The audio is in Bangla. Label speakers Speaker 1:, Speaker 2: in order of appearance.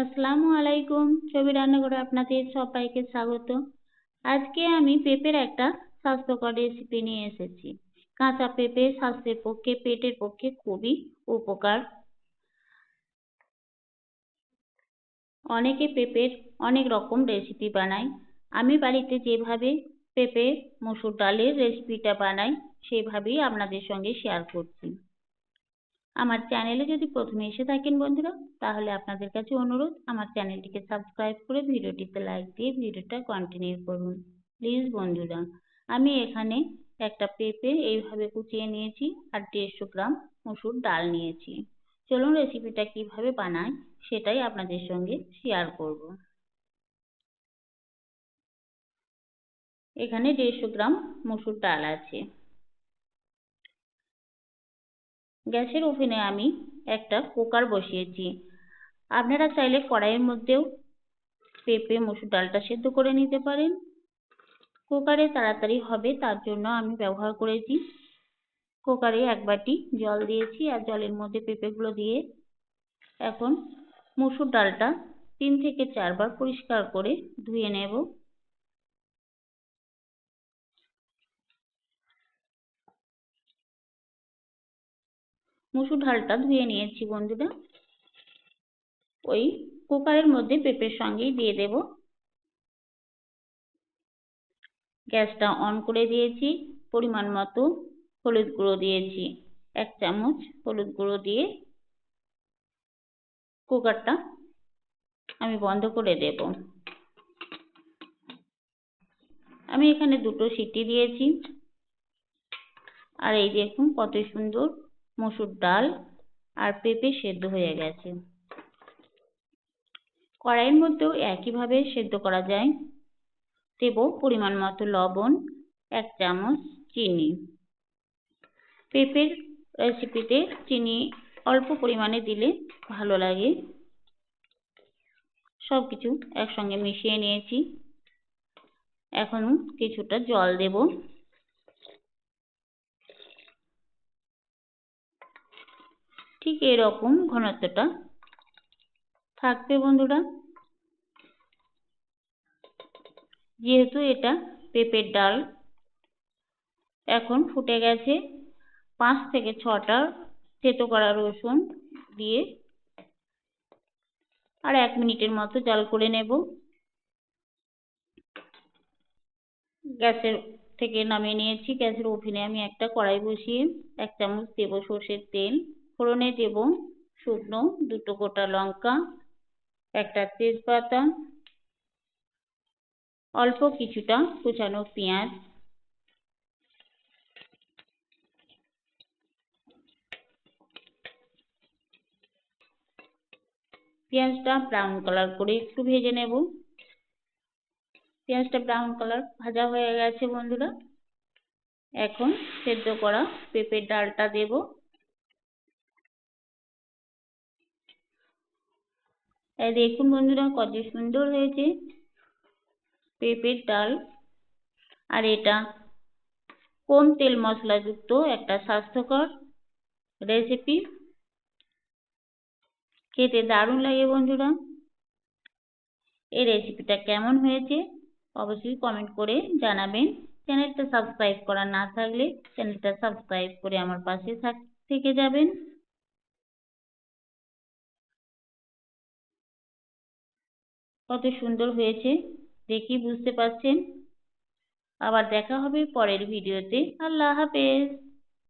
Speaker 1: আসসালামু আলাইকুম, ছবি রান্নাঘরে আপনাদের সবাইকে স্বাগত। আজকে আমি পেঁপের একটা স্বাস্থ্যকর রেসিপি নিয়ে এসেছি। কাঁচা পেঁপে স্বাস্থ্যের পক্ষে, পেটের পক্ষে খুবই উপকার। অনেকে পেঁপের অনেক রকম রেসিপি বানায়। আমি বাড়িতে যেভাবে পেঁপে, মসুর ডালের রেসিপিটা বানাই, সেভাবেই আপনাদের সঙ্গে শেয়ার করছি। আমার চ্যানেলে যদি প্রথমে এসে থাকেন বন্ধুরা, তাহলে আপনাদের কাছে অনুরোধ, আমার চ্যানেলটিকে সাবস্ক্রাইব করে ভিডিওটিতে লাইক দিয়ে ভিডিওটা কন্টিনিউ করুন। প্লিজ বন্ধুরা, আমি এখানে একটা পেঁপে এইভাবে কুচিয়ে নিয়েছি আর দেড়শো গ্রাম মসুর ডাল নিয়েছি। চলুন রেসিপিটা কীভাবে বানাই, সেটাই আপনাদের সঙ্গে শেয়ার করব। এখানে দেড়শো গ্রাম মসুর ডাল আছে। গ্যাসের ওভেনে আমি একটা কুকার বসিয়েছি। আপনারা চাইলে কড়াইয়ের মধ্যেও পেঁপে, মসুর ডালটা সেদ্ধ করে নিতে পারেন। কুকারে তাড়াতাড়ি হবে তার জন্য আমি ব্যবহার করেছি কুকারে এক বাটি জল দিয়েছি আর জলের মধ্যে পেঁপেগুলো দিয়ে এখন মসুর ডালটা তিন থেকে চারবার পরিষ্কার করে ধুয়ে নেব। মুসুর ডালটা ধুয়ে নিয়েছি বন্ধুরা ওই কুকারের মধ্যে পেঁপের সঙ্গেই দিয়ে দেব। গ্যাসটা অন করে দিয়েছি, পরিমাণ মতো হলুদ গুঁড়ো দিয়েছি, এক চামচ হলুদ গুঁড়ো দিয়ে কুকারটা আমি বন্ধ করে দেব। আমি এখানে দুটো সিটি দিয়েছি। আর এই দেখুন কত সুন্দর মসুর ডাল আর পেঁপে সেদ্ধ হয়ে গেছে। কড়াইয়ের মধ্যেও একইভাবে সেদ্ধ করা যায়। দেব পরিমাণ মতো লবণ, এক চামচ চিনি। পেঁপের রেসিপিতে চিনি অল্প পরিমাণে দিলে ভালো লাগে। সব কিছু একসঙ্গে মিশিয়ে নিয়েছি। এখন কিছুটা জল দেব। ঠিক এরকম ঘনত্বটা থাকবে বন্ধুরা। যেহেতু এটা পেঁপের ডাল, এখন ফুটে গেছে পাঁচ থেকে ছটা থেতো করা রসুন দিয়ে। আর এক মিনিটের মতো জাল করে নেব। গ্যাসের থেকে নামিয়ে নিয়েছি। গ্যাসের ওভেনে আমি একটা কড়াই বসিয়ে এক চামচ দেব সর্ষের তেল। ফোড়নে দেব শুকনো দুটো গোটা লঙ্কা, একটা তেজপাতা, অল্প কিছুটা কুচানো পেঁয়াজ, পেঁয়াজটা ব্রাউন কালার করে একটু ভেজে নেব। পেঁয়াজটা ব্রাউন কালার ভাজা হয়ে গেছে বন্ধুরা। এখন সেদ্ধ করা পেঁপের ডালটা দেব। দেখুন বন্ধুরা, কত সুন্দর হয়েছে। পেঁপের ডাল আর এটা। কম তেল মশলাযুক্ত? একটা স্বাস্থ্যকর রেসিপি খেতে দারুণ লাগে বন্ধুরা। এই রেসিপিটা কেমন হয়েছে? অবশ্যই কমেন্ট করে জানাবেন। চ্যানেলটা সাবস্ক্রাইব করা না থাকলে চ্যানেলটা সাবস্ক্রাইব করে আমার পাশে থাক, থেকে যাবেন। কত সুন্দর হয়েছে দেখি বুঝতে পারছেন? আবার দেখা হবে পরের ভিডিওতে আল্লাহ হাফেজ।